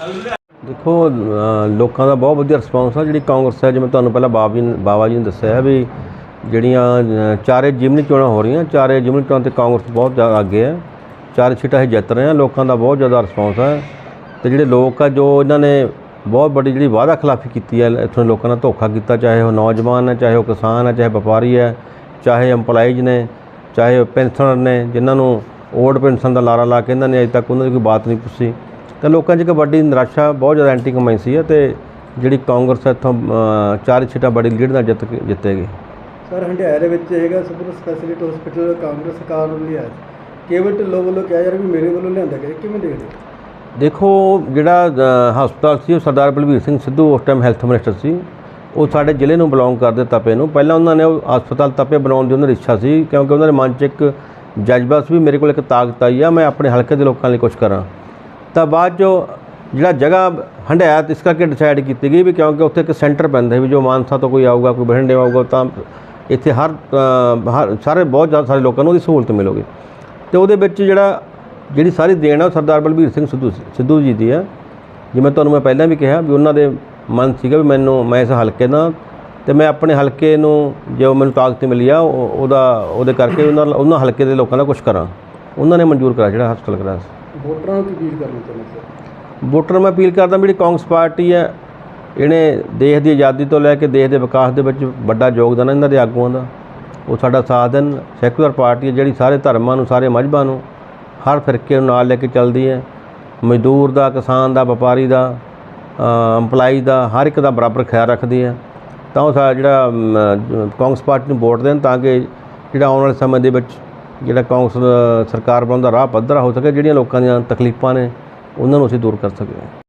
ਹੈ ਦੇਖੋ ਅ, ਲੋਕਾਂ ਦਾ ਬਹੁਤ ਵਧੀਆ ਰਿਸਪੌਂਸ ਆ ਜਿਹੜੀ ਕਾਂਗਰਸ ਹੈ ਜਿਵੇਂ ਤੁਹਾਨੂੰ ਪਹਿਲਾਂ ਬਾਬਾ ਜੀ ਨੇ ਬਾਬਾ ਜੀ ਨੇ ਦੱਸਿਆ ਵੀ ਜਿਹੜੀਆਂ ਚਾਰੇ ਜਿਮਨੀ ਚੋਣਾਂ ਹੋ ਰਹੀਆਂ ਚਾਰੇ ਜਿਮਨੀ ਚੋਣਾਂ ਤੇ ਕਾਂਗਰਸ ਬਹੁਤ ਜ਼ਿਆਦਾ ਅੱਗੇ ਹੈ। ਚਾਰੇ ਸੀਟਾਂ ਇਹ ਜਿੱਤ ਰਹੇ ਆ ਲੋਕਾਂ ਦਾ ਬਹੁਤ ਜ਼ਿਆਦਾ ਰਿਸਪੌਂਸ ਹੈ। ਤੇ ਜਿਹੜੇ ਲੋਕ ਆ ਜੋ ਇਹਨਾਂ ਨੇ ਬਹੁਤ ਵੱਡੀ ਜਿਹੜੀ ਵਾਅਦਾ ਖਿਲਾਫੀ ਕੀਤੀ ਹੈ ਇੱਥੋਂ ਲੋਕਾਂ ਨਾਲ ਧੋਖਾ ਕੀਤਾ ਚਾਹੇ ਉਹ ਨੌਜਵਾਨ ਹੈ ਚਾਹੇ ਉਹ ਕਿਸਾਨ ਹੈ ਚਾਹੇ ਵਪਾਰੀ ਹੈ ਚਾਹੇ EMPLOYEES ਨੇ ਚਾਹੇ ਪੈਨਸ਼ਨਰ ਨੇ ਜਿਨ੍ਹਾਂ ਨੂੰ ਓਲਡ ਪੈਨਸ਼ਨ ਦਾ ਲਾਰਾ ਲਾ ਕੇ ਇਹਨਾਂ ਨੇ ਅਜੇ ਤੱਕ ਉਹਨਾਂ ਦੀ ਕੋਈ ਬਾਤ ਨਹੀਂ ਪੁੱਛੀ। ਤਾਂ ਲੋਕਾਂ 'ਚ ਇੱਕ ਵੱਡੀ ਨਿਰਾਸ਼ਾ ਬਹੁਤ ਜ਼ਿਆਦਾ ਐਂਟੀ ਕਮਾਈਸੀ ਹੈ ਤੇ ਜਿਹੜੀ ਕਾਂਗਰਸ ਇੱਥੋਂ ਅ, ਚਾਰ ਸੀਟਾਂ ਬੜੀ ਲੀਡ ਨਾਲ ਜਿੱਤ ਕੇ ਜਿੱਤੇਗੀ। ਸਰ ਹੰਡਿਆਇਆ ਦੇ ਵਿੱਚ ਹੈਗਾ ਸੁਪਰ ਸਪੈਸ਼ਲਿਟੀ ਹਸਪੀਟਲ ਕਾਂਗਰਸ ਸਰਕਾਰ ਵੱਲੋਂ ਲਿਆ। ਕੇਵਲ ਢਿੱਲੋਂ ਵੱਲੋਂ ਕਿਹਾ ਯਾਰ ਵੀ ਮੇਰੇ ਵੱਲੋਂ ਲਿਆਂਦਾ ਗਿਆ ਕਿਵੇਂ ਦੇਖਦੇ ਹੋ? ਦੇਖੋ ਜਿਹੜਾ ਅ, ਹਸਪਤਾਲ ਸੀ ਉਹ ਸਰਦਾਰ ਬਲਵੀਰ ਸਿੰਘ ਸਿੱਧੂ ਉਸ ਟਾਈਮ ਹੈਲਥ ਮਿਨਿਸਟਰ ਸੀ। ਉਹ ਸਾਡੇ ਜ਼ਿਲ੍ਹੇ ਨੂੰ ਬਿਲੋਂਗ ਕਰਦੇ ਤਪੇ ਨੂੰ। ਪਹਿਲਾਂ ਉਹਨਾਂ ਨੇ ਉਹ ਹਸਪਤਾਲ ਤਪੇ ਬਣਾਉਣ ਦੀ ਉਹਨਾਂ ਦੀ ਇੱਛਾ ਸੀ ਕਿਉਂਕਿ ਉਹਨਾਂ ਦੇ ਮਨ 'ਚ ਇੱਕ ਜਜ਼ਬਾ ਸੀ ਵੀ ਮੇਰੇ ਕੋਲ ਇੱਕ ਤਾਕਤ ਆਈ ਆ ਮੈਂ ਆਪਣੇ ਹਲਕੇ ਦੇ ਲੋਕਾਂ ਲਈ ਕੁਝ ਕਰਾਂ। ਤਾਂ ਬਾਅਦ 'ਚੋਂ ਜਿਹੜਾ ਜਗ੍ਹਾ ਹੰਡਿਆਇਆ ਇਸ ਕਰਕੇ ਡਿਸਾਈਡ ਕੀਤੀ ਗਈ ਵੀ ਕਿਉਂਕਿ ਉੱਥੇ ਇੱਕ ਸੈਂਟਰ ਪੈਂਦਾ ਵੀ ਜੋ ਮਾਨਸਾ ਤੋਂ ਕੋਈ ਆਊਗਾ ਕੋਈ ਬਠਿੰਡੇ ਆਊਗਾ ਤਾਂ ਇੱਥੇ ਹਰ ਅ, ਹਰ ਸਾਰੇ ਬਹੁਤ ਜ਼ਿਆਦਾ ਸਾਰੇ ਲੋਕਾਂ ਨੂੰ ਉਹਦੀ ਸਹੂਲਤ ਮਿਲੂਗੀ। ਤੇ ਉਹਦੇ ਵਿੱਚ ਜਿਹੜਾ ਜਿਹੜੀ ਸਾਰੀ ਦੇਣ ਆ ਉਹ ਸਰਦਾਰ ਬਲਬੀਰ ਸਿੰਘ ਸਿੱਧੂ ਸਿੱਧੂ ਜੀ ਦੀ ਆ। ਜਿਵੇਂ ਤੁਹਾਨੂੰ ਮੈਂ ਪਹਿਲਾਂ ਵੀ ਕਿਹਾ ਵੀ ਉਹਨਾਂ ਦੇ ਮਨ ਸੀਗਾ ਵੀ ਮੈਨੂੰ ਮੈਂ ਇਸ ਹਲਕੇ ਦਾ ਤੇ ਮੈਂ ਆਪਣੇ ਹਲਕੇ ਨੂੰ ਜੋ ਮੈਨੂੰ ਤਾਕਤ ਮਿਲੀ ਆ ਉਹ- ਉਹਦਾ ਉਹਦੇ ਕਰਕੇ ਉਹਨਾਂ ਉਹਨਾਂ ਹਲਕੇ ਦੇ ਲੋਕਾਂ ਦਾ ਕੁਝ ਕਰਾਂ। ਉਹਨਾਂ ਨੇ ਮਨਜ਼ੂਰ ਕਰਾ ਜਿਹੜਾ ਹਸਪਤਾਲ ਕਰਾ ਸੀ। ਵੋਟਰਾਂ ਨੂੰ ਕੀ ਅਪੀਲ ਕਰਨੀ ਚਾਹੁੰਦੇ ਵੋਟਰ ਮੈਂ ਅਪੀਲ ਕਰਦਾ ਜਿਹੜੀ ਕਾਂਗਰਸ ਪਾਰਟੀ ਹੈ ਇਹਨੇ ਦੇਸ਼ ਦੀ ਆਜ਼ਾਦੀ ਤੋਂ ਲੈ ਕੇ ਦੇਸ਼ ਦੇ ਵਿਕਾਸ ਦੇ ਵਿੱਚ ਵੱਡਾ ਯੋਗਦਾਨ ਇਹਨਾਂ ਦੇ ਆਗੂਆਂ ਦਾ। ਉਹ ਸਾਡਾ ਸਾਥ ਦੇਣ ਸੈਕੂਲਰ ਪਾਰਟੀ ਹੈ, ਜਿਹੜੀ ਸਾਰੇ ਧਰਮਾਂ ਨੂੰ, ਸਾਰੇ ਮਜ਼ਹਬਾਂ ਨੂੰ ਹਰ ਫਿਰਕੇ ਨੂੰ ਨਾਲ ਲੈ ਕੇ ਚੱਲਦੀ ਹੈ। ਮਜ਼ਦੂਰ ਦਾ, ਕਿਸਾਨ ਦਾ, ਵਪਾਰੀ ਦਾ EMPLOYEE ਦਾ, ਹਰ ਇੱਕ ਦਾ ਬਰਾਬਰ ਖਿਆਲ ਰੱਖਦੀ ਹੈ। ਤਾਂ ਉਹ ਸਾਡਾ ਜਿਹੜਾ ਕਾਂਗਰਸ ਪਾਰਟੀ ਨੂੰ ਵੋਟ ਦੇਣ ਤਾਂ ਕਿ ਜਿਹੜਾ ਆਉਣ ਵਾਲੇ ਸਮੇਂ ਦੇ ਵਿੱਚ ਜਿਹੜਾ ਕਾਂਗਰਸ ਸਰਕਾਰ ਬਣਾਉਣ ਦਾ ਰਾਹ ਪੱਧਰਾ ਹੋ ਸਕੇ, ਜਿਹੜੀਆਂ ਲੋਕਾਂ ਦੀਆਂ ਤਕਲੀਫਾਂ ਨੇ, ਉਹਨਾਂ ਨੂੰ ਅਸੀਂ ਦੂਰ ਕਰ ਸਕੀਏ।